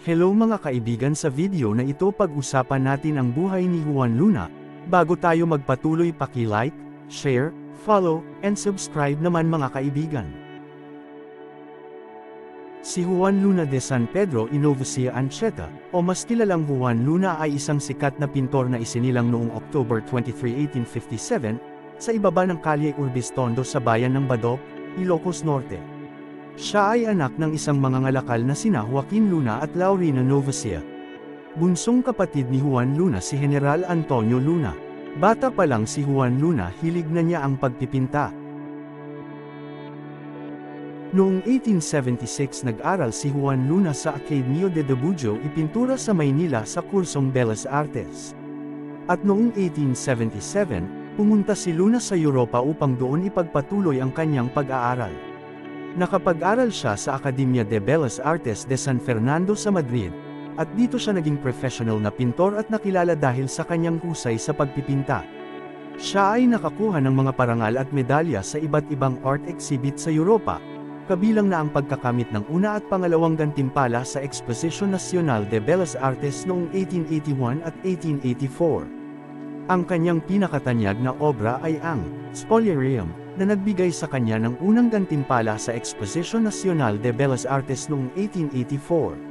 Hello mga kaibigan sa video na ito pag-usapan natin ang buhay ni Juan Luna. Bago tayo magpatuloy paki-like, share, follow, and subscribe naman mga kaibigan. Si Juan Luna de San Pedro Inovesia Ancheta, o mas kilalang Juan Luna ay isang sikat na pintor na isinilang noong October 23, 1857, sa ibaba ng Kalye Urbis Tondo sa bayan ng Badok, Ilocos Norte. Siya ay anak ng isang mangangalakal na sina Joaquin Luna at Laurina Novacia. Bunsong kapatid ni Juan Luna si General Antonio Luna. Bata pa lang si Juan Luna hilig na niya ang pagpipinta. Noong 1876 nag-aral si Juan Luna sa Academia de Debujo ipintura sa Maynila sa kursong Bellas Artes. At noong 1877, pumunta si Luna sa Europa upang doon ipagpatuloy ang kanyang pag-aaral. Nakapag-aral siya sa Academia de Bellas Artes de San Fernando sa Madrid, at dito siya naging professional na pintor at nakilala dahil sa kanyang husay sa pagpipinta. Siya ay nakakuha ng mga parangal at medalya sa iba't ibang art exhibit sa Europa, kabilang na ang pagkakamit ng una at pangalawang gantimpala sa Exposition Nacional de Bellas Artes noong 1881 at 1884. Ang kanyang pinakatanyag na obra ay ang Spoliarium, na nagbigay sa kanya ng unang gantimpala sa Exposition Nacional de Bellas Artes noong 1884.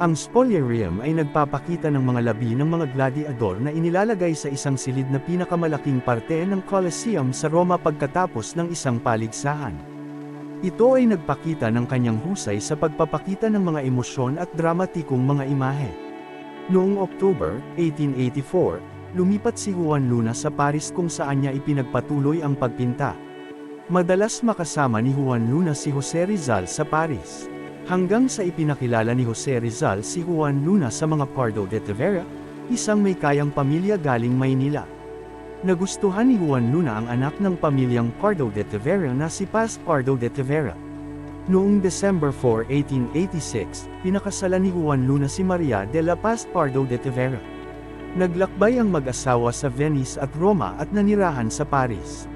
Ang Spoliarium ay nagpapakita ng mga labi ng mga gladiador na inilalagay sa isang silid na pinakamalaking parte ng Colosseum sa Roma pagkatapos ng isang paligsahan. Ito ay nagpakita ng kanyang husay sa pagpapakita ng mga emosyon at dramatikong mga imahe. Noong October 1884, lumipat si Juan Luna sa Paris kung saan niya ipinagpatuloy ang pagpinta. Madalas makasama ni Juan Luna si Jose Rizal sa Paris. Hanggang sa ipinakilala ni Jose Rizal si Juan Luna sa mga Pardo de Tavera, isang may kayang pamilya galing Maynila. Nagustuhan ni Juan Luna ang anak ng pamilyang Pardo de Tavera na si Paz Pardo de Tavera. Noong December 4, 1886, pinakasalan ni Juan Luna si Maria de la Paz Pardo de Tavera. Naglakbay ang mag-asawa sa Venice at Roma at nanirahan sa Paris.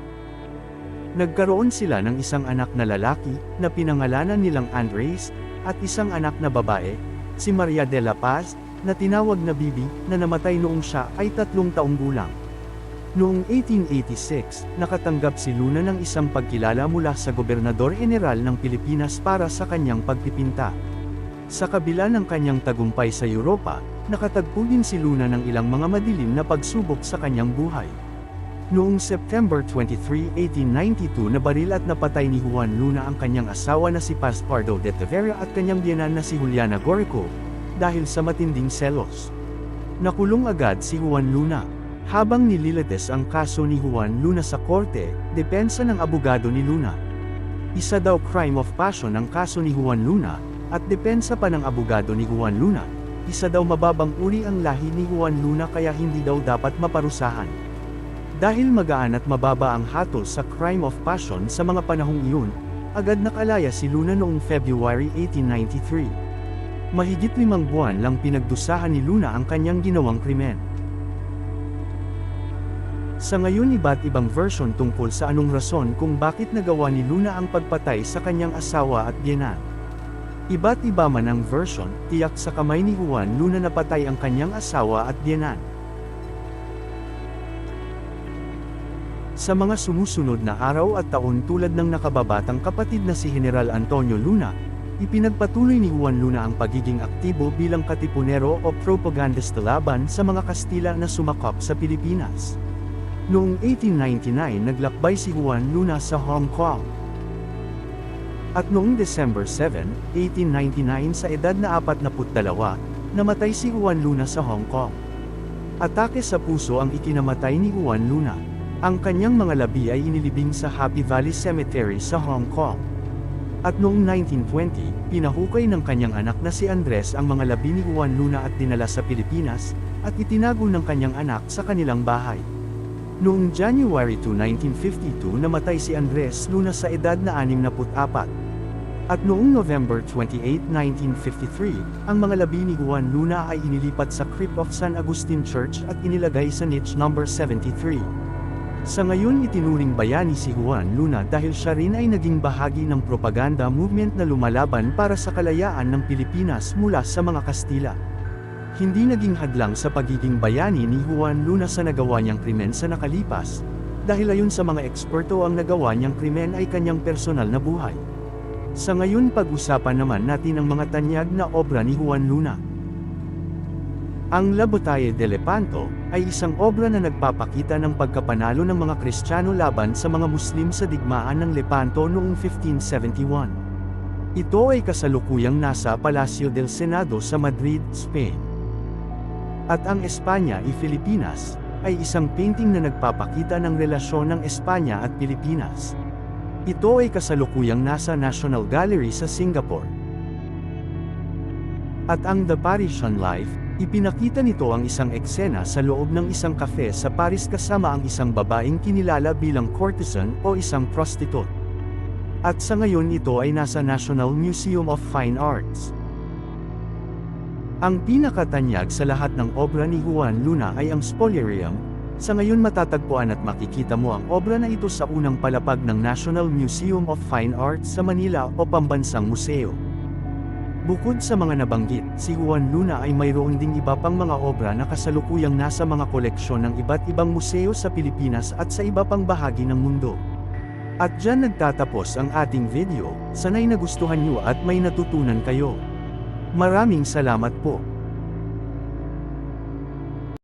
Nagkaroon sila ng isang anak na lalaki, na pinangalanan nilang Andres, at isang anak na babae, si Maria de la Paz, na tinawag na Bibi, na namatay noong siya ay tatlong taong gulang. Noong 1886, nakatanggap si Luna ng isang pagkilala mula sa Gobernador General ng Pilipinas para sa kanyang pagpipinta. Sa kabila ng kanyang tagumpay sa Europa, nakatagpo din si Luna ng ilang mga madilim na pagsubok sa kanyang buhay. Noong September 23, 1892 nabaril at napatay ni Juan Luna ang kanyang asawa na si Paz Pardo de Tavera at kanyang biyanan na si Juliana Gorico, dahil sa matinding selos. Nakulong agad si Juan Luna. Habang nililites ang kaso ni Juan Luna sa korte, depensa ng abogado ni Luna. Isa daw crime of passion ang kaso ni Juan Luna, at depensa pa ng abogado ni Juan Luna. Isa daw mababang uri ang lahi ni Juan Luna kaya hindi daw dapat maparusahan. Dahil magaan at mababa ang hatol sa crime of passion sa mga panahong iyon, agad nakalaya si Luna noong February 1893. Mahigit limang buwan lang pinagdusahan ni Luna ang kanyang ginawang krimen. Sa ngayon iba't ibang version tungkol sa anong rason kung bakit nagawa ni Luna ang pagpatay sa kanyang asawa at biyenan. Iba't iba man ang version, tiyak sa kamay ni Juan Luna napatay ang kanyang asawa at biyenan. Sa mga sumusunod na araw at taon tulad ng nakababatang kapatid na si General Antonio Luna, ipinagpatuloy ni Juan Luna ang pagiging aktibo bilang katipunero o propagandista laban sa mga Kastila na sumakop sa Pilipinas. Noong 1899 naglakbay si Juan Luna sa Hong Kong. At noong December 7, 1899 sa edad na 42, namatay si Juan Luna sa Hong Kong. Atake sa puso ang ikinamatay ni Juan Luna. Ang kanyang mga labi ay inilibing sa Happy Valley Cemetery sa Hong Kong. At noong 1920, pinahukay ng kanyang anak na si Andres ang mga labi ni Juan Luna at dinala sa Pilipinas, at itinago ng kanyang anak sa kanilang bahay. Noong January 2, 1952 namatay si Andres Luna sa edad na 64. At noong November 28, 1953, ang mga labi ni Juan Luna ay inilipat sa crypt of San Agustin Church at inilagay sa niche number 73. Sa ngayon itinuring bayani si Juan Luna dahil siya rin ay naging bahagi ng propaganda movement na lumalaban para sa kalayaan ng Pilipinas mula sa mga Kastila. Hindi naging hadlang sa pagiging bayani ni Juan Luna sa nagawa niyang krimen sa nakalipas, dahil ayon sa mga eksperto ang nagawa niyang krimen ay kanyang personal na buhay. Sa ngayon pag-usapan naman natin ang mga tanyag na obra ni Juan Luna. Ang La Bataille de Lepanto ay isang obra na nagpapakita ng pagkapanalo ng mga Kristiyano laban sa mga Muslim sa digmaan ng Lepanto noong 1571. Ito ay kasalukuyang nasa Palacio del Senado sa Madrid, Spain. At ang Espanya y Filipinas ay isang painting na nagpapakita ng relasyon ng Espanya at Pilipinas. Ito ay kasalukuyang nasa National Gallery sa Singapore. At ang The Parisian Life, ipinakita nito ang isang eksena sa loob ng isang kafe sa Paris kasama ang isang babaeng kinilala bilang courtesan o isang prostitute. At sa ngayon ito ay nasa National Museum of Fine Arts. Ang pinakatanyag sa lahat ng obra ni Juan Luna ay ang Spoliarium, sa ngayon matatagpuan at makikita mo ang obra na ito sa unang palapag ng National Museum of Fine Arts sa Manila o Pambansang Museo. Bukod sa mga nabanggit, si Juan Luna ay mayroon ding iba pang mga obra na kasalukuyang nasa mga koleksyon ng iba't ibang museo sa Pilipinas at sa iba pang bahagi ng mundo. At dyan nagtatapos ang ating video, sanay nagustuhan nyo at may natutunan kayo. Maraming salamat po.